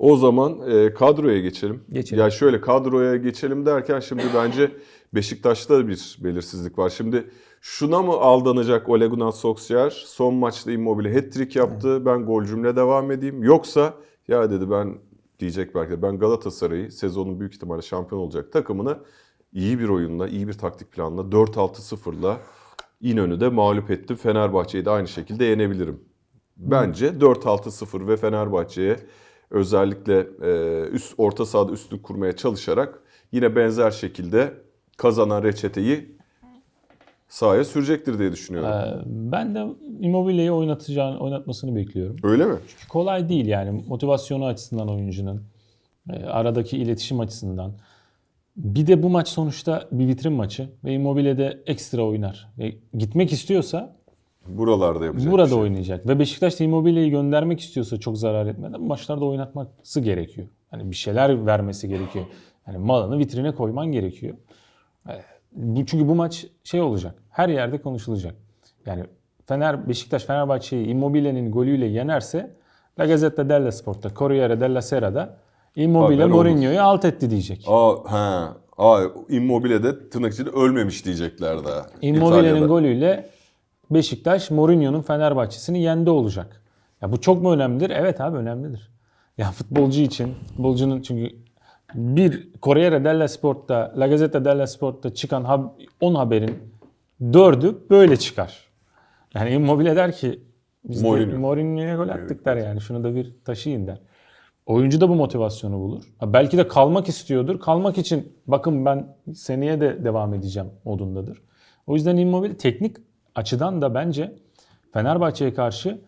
O zaman e, kadroya geçelim. Geçelim. Ya şöyle kadroya geçelim derken şimdi bence Beşiktaş'ta bir belirsizlik var. Şimdi şuna mı aldanacak Ole Gunnar Solskjaer? Son maçta Immobile hat-trick yaptı. Ben golcümle devam edeyim. Yoksa ya dedi ben diyecek belki de ben Galatasaray'ı sezonun büyük ihtimalle şampiyon olacak takımını iyi bir oyunla, iyi bir taktik planla 4-6-0'la İnönü'de mağlup ettim. Fenerbahçe'yi de aynı şekilde yenebilirim. Bence 4-6-0 ve Fenerbahçe'ye özellikle e, üst orta sahada üstlük kurmaya çalışarak yine benzer şekilde kazanan reçeteyi sahaya sürecektir diye düşünüyorum. Ee, ben de Immobile'yi oynatacağını, oynatmasını bekliyorum. Öyle mi? Çünkü kolay değil yani motivasyonu açısından oyuncunun, e, aradaki iletişim açısından. Bir de bu maç sonuçta bir vitrin maçı ve Immobile de ekstra oynar. Ve gitmek istiyorsa Buralarda yapacak burada bir şey. oynayacak. Ve Beşiktaş da Immobile'yi göndermek istiyorsa çok zarar etmeden maçlarda oynatması gerekiyor. Hani bir şeyler vermesi gerekiyor. Yani malını vitrine koyman gerekiyor. E, Bu çünkü bu maç şey olacak. Her yerde konuşulacak. Yani Fener Beşiktaş Fenerbahçe'yi Immobile'nin golüyle yenerse La Gazzetta dello Sport'ta, Corriere della Sera'da Immobile. Mourinho'yu alt etti diyecek. Aa, he. Aa, Immobile de tırnak içinde ölmemiş diyecekler daha. Immobile'nin golüyle Beşiktaş Mourinho'nun Fenerbahçe'sini yendi olacak. Ya bu çok mu önemlidir? Evet abi önemlidir. Ya futbolcu için, futbolcunun çünkü bir Corriere dello Sport'ta, La Gazzetta dello Sport'ta çıkan hab- 10 haberin 4'ü böyle çıkar. Yani Immobile der ki biz Mourinho. Mourinho'ya gol attık der yani şunu da bir taşıyın der. Oyuncu da bu motivasyonu bulur. Ha, Belki de kalmak istiyordur. Kalmak için bakın ben seneye de devam edeceğim modundadır. O yüzden Immobile teknik açıdan da bence Fenerbahçe'ye karşı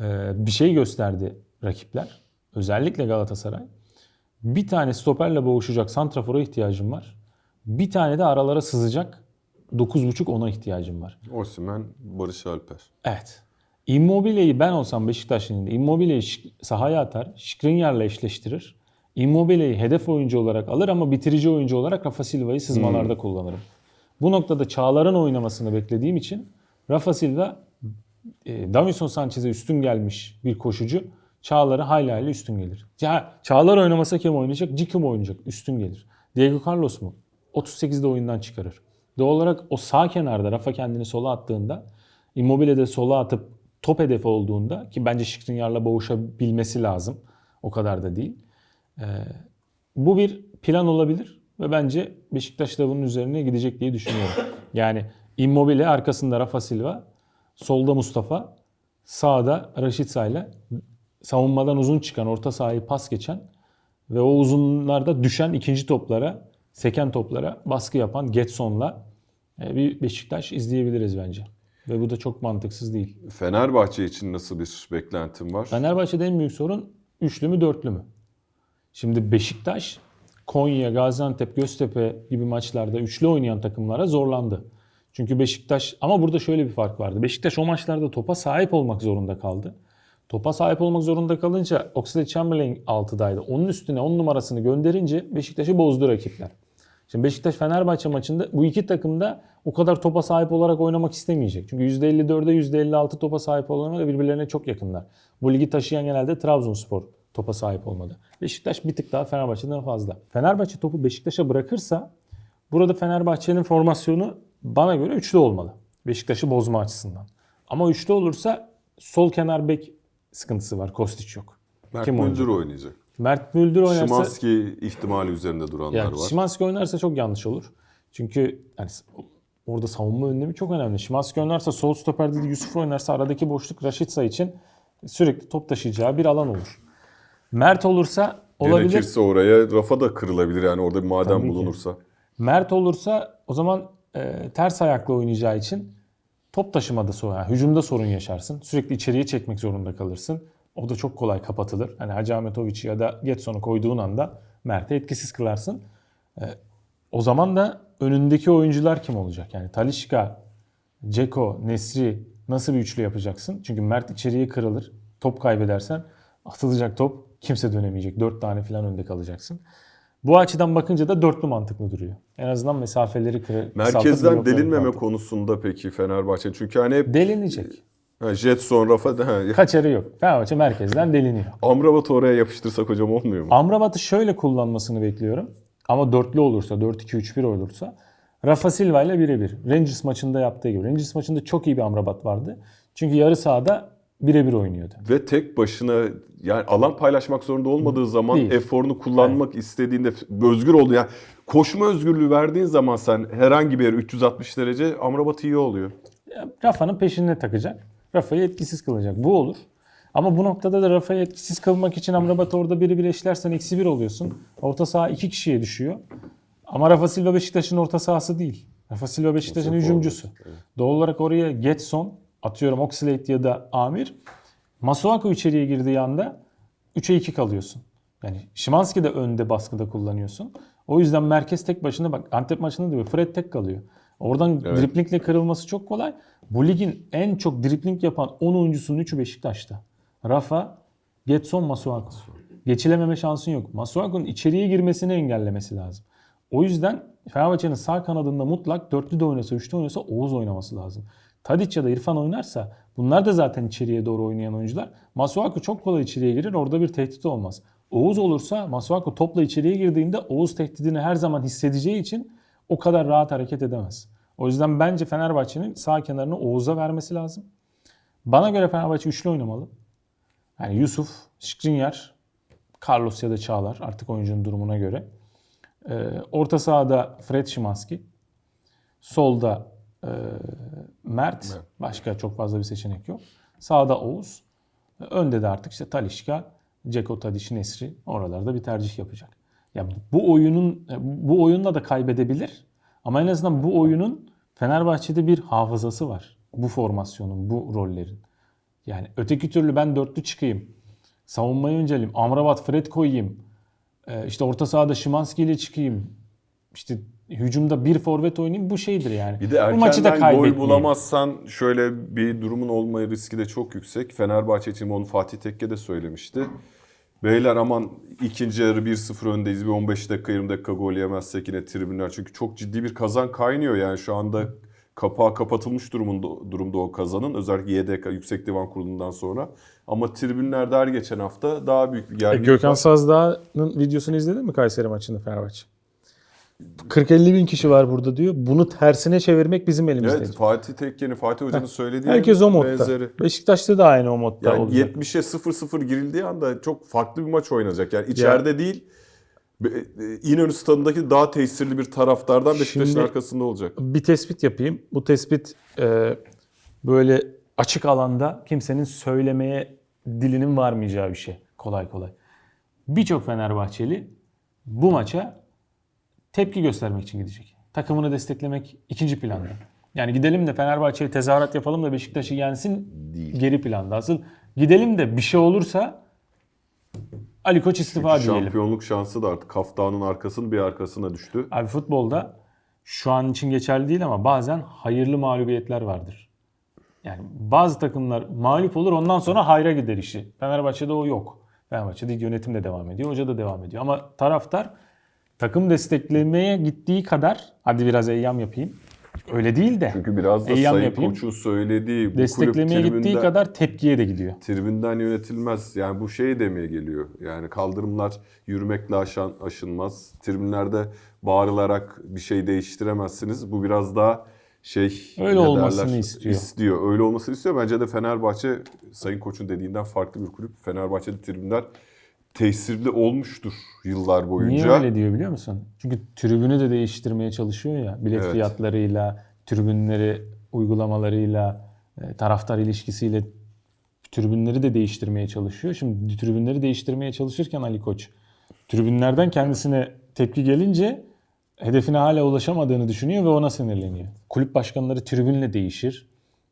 e, bir şey gösterdi rakipler. Özellikle Galatasaray. Bir tane stoperle boğuşacak santrafora ihtiyacım var. Bir tane de aralara sızacak 9.5 ona ihtiyacım var. Osimhen, Barış Alper. Evet. Immobile'yi ben olsam Beşiktaş'ın Immobile'yi sahaya atar, Skriniar'la eşleştirir. Immobile'yi hedef oyuncu olarak alır ama bitirici oyuncu olarak Rafa Silva'yı sızmalarda kullanırım. Bu noktada Çağlar'ın oynamasını beklediğim için Rafa Silva e, Davinson Sanchez'e üstün gelmiş bir koşucu. Çağlar'a hayli hayli üstün gelir. Ya Çağlar oynamasa kim oynayacak? Cikim oynayacak. Üstün gelir. Diego Carlos mu? 38'de oyundan çıkarır. Doğal olarak o sağ kenarda Rafa kendini sola attığında Immobile de sola atıp top hedefi olduğunda ki bence Skriniar'la boğuşabilmesi lazım. O kadar da değil. Ee, bu bir plan olabilir ve bence Beşiktaş da bunun üzerine gidecek diye düşünüyorum. Yani Immobile arkasında Rafa Silva, solda Mustafa, sağda Raşitsa ile savunmadan uzun çıkan, orta sahayı pas geçen ve o uzunlarda düşen ikinci toplara, seken toplara baskı yapan Getson'la e, bir Beşiktaş izleyebiliriz bence. Ve bu da çok mantıksız değil. Fenerbahçe için nasıl bir beklentim var? Fenerbahçe'de en büyük sorun üçlü mü dörtlü mü? Şimdi Beşiktaş, Konya, Gaziantep, Göztepe gibi maçlarda üçlü oynayan takımlara zorlandı. Çünkü Beşiktaş ama burada şöyle bir fark vardı. Beşiktaş o maçlarda topa sahip olmak zorunda kaldı. Topa sahip olmak zorunda kalınca Oxlade Chamberlain 6'daydı. Onun üstüne 10 numarasını gönderince Beşiktaş'ı bozdu rakipler. Şimdi Beşiktaş Fenerbahçe maçında bu iki takım da o kadar topa sahip olarak oynamak istemeyecek. Çünkü %54'e %56 topa sahip olanlar birbirlerine çok yakınlar. Bu ligi taşıyan genelde Trabzonspor topa sahip olmadı. Beşiktaş bir tık daha Fenerbahçe'den fazla. Fenerbahçe topu Beşiktaş'a bırakırsa burada Fenerbahçe'nin formasyonu bana göre üçlü olmalı. Beşiktaş'ı bozma açısından. Ama üçlü olursa sol kenar bek sıkıntısı var. Kostiç yok. Mert Kim Müldür oynayacak. Mert Müldür oynarsa... Şimanski ihtimali üzerinde duranlar Yani var. Szymanski oynarsa çok yanlış olur. Çünkü yani orada savunma önlemi çok önemli. Szymanski oynarsa sol stoperde de Yusuf oynarsa aradaki boşluk Raşitsa için sürekli top taşıyacağı bir alan olur. Mert olursa olabilir. Gerekirse oraya rafa da kırılabilir yani orada bir maden Tabii ki. bulunursa. Mert olursa o zaman e, ters ayakla oynayacağı için top taşımada sorun, yani hücumda sorun yaşarsın. Sürekli içeriye çekmek zorunda kalırsın. O da çok kolay kapatılır. Hani Hacı Ahmetoviç'i ya da Getson'u koyduğun anda Mert'i etkisiz kılarsın. E, o zaman da önündeki oyuncular kim olacak? Yani Talişka, Ceko, Nesri nasıl bir üçlü yapacaksın? Çünkü Mert içeriye kırılır. Top kaybedersen atılacak top kimse dönemeyecek. Dört tane falan önde kalacaksın. Bu açıdan bakınca da dörtlü mantıklı duruyor. En azından mesafeleri kısaltıp Merkezden delinmeme mantıklı. konusunda peki Fenerbahçe çünkü hani hep Delinecek. Ha, Jetson, Rafa. Ha, Kaçarı yok. Fenerbahçe merkezden deliniyor. Amrabat'ı oraya yapıştırsak hocam olmuyor mu? Amrabat'ı şöyle kullanmasını bekliyorum. Ama dörtlü olursa, 4-2-3-1 olursa Rafa Silva ile birebir. Rangers maçında yaptığı gibi. Rangers maçında çok iyi bir Amrabat vardı. Çünkü yarı sahada birebir oynuyordu. Ve tek başına yani alan paylaşmak zorunda olmadığı zaman Değil. eforunu kullanmak istediğinde özgür oldu. Yani koşma özgürlüğü verdiğin zaman sen herhangi bir yere 360 derece Amrabat iyi oluyor. Rafa'nın peşine takacak. Rafa'yı etkisiz kılacak. Bu olur. Ama bu noktada da Rafa'yı etkisiz kılmak için Amrabat'ı orada biri bir eşlersen eksi bir oluyorsun. Orta saha iki kişiye düşüyor. Ama Rafa Silva Beşiktaş'ın orta sahası değil. Rafa Silva Beşiktaş'ın hücumcusu. Doğal olarak oraya Getson, atıyorum Oxlade ya da Amir. Masuaku içeriye girdiği anda 3'e 2 kalıyorsun. Yani Şimanski de önde baskıda kullanıyorsun. O yüzden merkez tek başına bak Antep maçında da Fred tek kalıyor. Oradan Evet. driplingle kırılması çok kolay. Bu ligin en çok dripling yapan 10 oyuncusunun 3'ü Beşiktaş'ta. Rafa, Getson, Masuaku. Geçilememe şansın yok. Masuaku'nun içeriye girmesini engellemesi lazım. O yüzden Fenerbahçe'nin sağ kanadında mutlak dörtlü de oynasa, üçlü oynasa Oğuz oynaması lazım. Tadic ya da İrfan oynarsa bunlar da zaten içeriye doğru oynayan oyuncular. Masuaku çok kolay içeriye girer orada bir tehdit olmaz. Oğuz olursa Masuaku topla içeriye girdiğinde Oğuz tehdidini her zaman hissedeceği için o kadar rahat hareket edemez. O yüzden bence Fenerbahçe'nin sağ kenarını Oğuz'a vermesi lazım. Bana göre Fenerbahçe üçlü oynamalı. Yani Yusuf, Skriniar, Carlos ya da Çağlar artık oyuncunun durumuna göre. Ee, orta sahada Fred Szymanski. Solda e, Mert. Başka çok fazla bir seçenek yok. Sağda Oğuz. Önde de artık işte Talişka, Ceko Tadiş, Nesri oralarda bir tercih yapacak. Ya bu oyunun bu oyunla da kaybedebilir. Ama en azından bu oyunun Fenerbahçe'de bir hafızası var. Bu formasyonun, bu rollerin. Yani öteki türlü ben dörtlü çıkayım. Savunmayı önceleyeyim. Amrabat, Fred koyayım. Ee, işte orta sahada Şimanski ile çıkayım. İşte hücumda bir forvet oynayayım. Bu şeydir yani. Bir de bu maçı da erkenden gol bulamazsan şöyle bir durumun olma riski de çok yüksek. Fenerbahçe için onu Fatih Tekke de söylemişti. Beyler aman ikinci yarı 1-0 öndeyiz. Bir 15 dakika 20 dakika gol yemezsek yine tribünler. Çünkü çok ciddi bir kazan kaynıyor yani şu anda kapağı kapatılmış durumunda, durumda o kazanın. Özellikle YDK Yüksek Divan Kurulu'ndan sonra. Ama tribünlerde her geçen hafta daha büyük bir E, gerginlik Gökhan var. Sazdağ'ın videosunu izledin mi Kayseri maçında Fenerbahçe? 40-50 bin kişi var burada diyor. Bunu tersine çevirmek bizim elimizde. Evet Fatih Tekke'nin, Fatih Hoca'nın söylediği Herkes o modda. benzeri. Beşiktaş'ta da aynı o modda Yani olacak. 70'e 0-0 girildiği anda çok farklı bir maç oynanacak. Yani içeride değil be- e, İnönü stadındaki daha tesirli bir taraftardan Beşiktaş'ın Şimdi- arkasında olacak. Bir tespit yapayım. Bu tespit e, böyle açık alanda kimsenin söylemeye dilinin varmayacağı bir şey. Kolay kolay. Birçok Fenerbahçeli bu maça tepki göstermek için gidecek. Takımını desteklemek ikinci planda. Yani gidelim de Fenerbahçe'ye tezahürat yapalım da Beşiktaş'ı yensin Değil. geri planda. Asıl gidelim de bir şey olursa Ali Koç istifa diyelim. Şampiyonluk şansı da artık kaftanın arkasının bir arkasına düştü. Abi futbolda şu an için geçerli değil ama bazen hayırlı mağlubiyetler vardır. Yani bazı takımlar mağlup olur ondan sonra hayra gider işi. Fenerbahçe'de o yok. Fenerbahçe'de yönetim de devam ediyor, hoca da devam ediyor. Ama taraftar takım desteklemeye gittiği kadar hadi biraz eyyam yapayım. Öyle değil de Çünkü biraz da Eyyam Sayın yapayım. Koç'un söylediği bu desteklemeye kulüp gittiği kadar tepkiye de gidiyor. tribünden yönetilmez. Yani bu şey demeye geliyor. Yani kaldırımlar yürümekle aşan, aşınmaz. Tribünlerde bağırılarak bir şey değiştiremezsiniz. Bu biraz daha şey Öyle olmasını derler? istiyor. İstiyor. Öyle olmasını istiyor. Bence de Fenerbahçe Sayın Koç'un dediğinden farklı bir kulüp. Fenerbahçe'de tribünler tesirli olmuştur yıllar boyunca. Niye öyle diyor biliyor musun? Çünkü tribünü de değiştirmeye çalışıyor ya. Bilet Evet. fiyatlarıyla, tribünleri uygulamalarıyla, e, taraftar ilişkisiyle tribünleri de değiştirmeye çalışıyor. Şimdi tribünleri değiştirmeye çalışırken Ali Koç tribünlerden kendisine tepki gelince hedefine hala ulaşamadığını düşünüyor ve ona sinirleniyor. Kulüp başkanları tribünle değişir.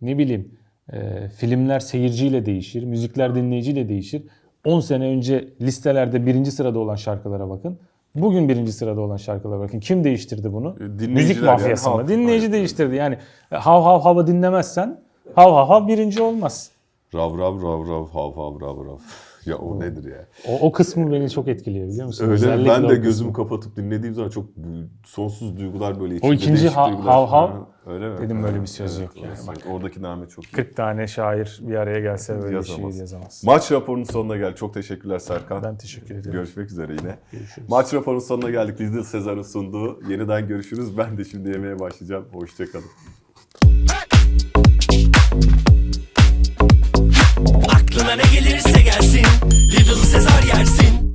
Ne bileyim e, filmler seyirciyle değişir, müzikler dinleyiciyle değişir. 10 sene önce listelerde birinci sırada olan şarkılara bakın. Bugün birinci sırada olan şarkılara bakın. Kim değiştirdi bunu? E, Müzik yani, mafyası mı? halk. Dinleyici Aynen. değiştirdi. Yani hav hav hava dinlemezsen hav hav hav birinci olmaz. Rav rav rav rav hav hav rav rav. Ya o nedir ya? O, o kısmı beni çok etkiliyor biliyor musun? Öyle Özellikle ben o de gözümü kapatıp dinlediğim zaman çok sonsuz duygular böyle içimde ikinci değişik ha- duygular. hav hav, Ha, Öyle mi? dedim böyle bir söz yok yani. Bak. Oradaki name çok iyi. 40 tane şair bir araya gelse böyle bir şey Yazamaz. yazamaz. Maç raporunun sonuna geldik. Çok teşekkürler Serkan. Ben teşekkür ederim. Görüşmek üzere yine. Görüşürüz. Maç raporunun sonuna geldik. Lidl Sezar'ın sunduğu. Yeniden görüşürüz. Ben de şimdi yemeğe başlayacağım. Hoşçakalın. Aklına ne gelirse gelsin. Little Caesar yersin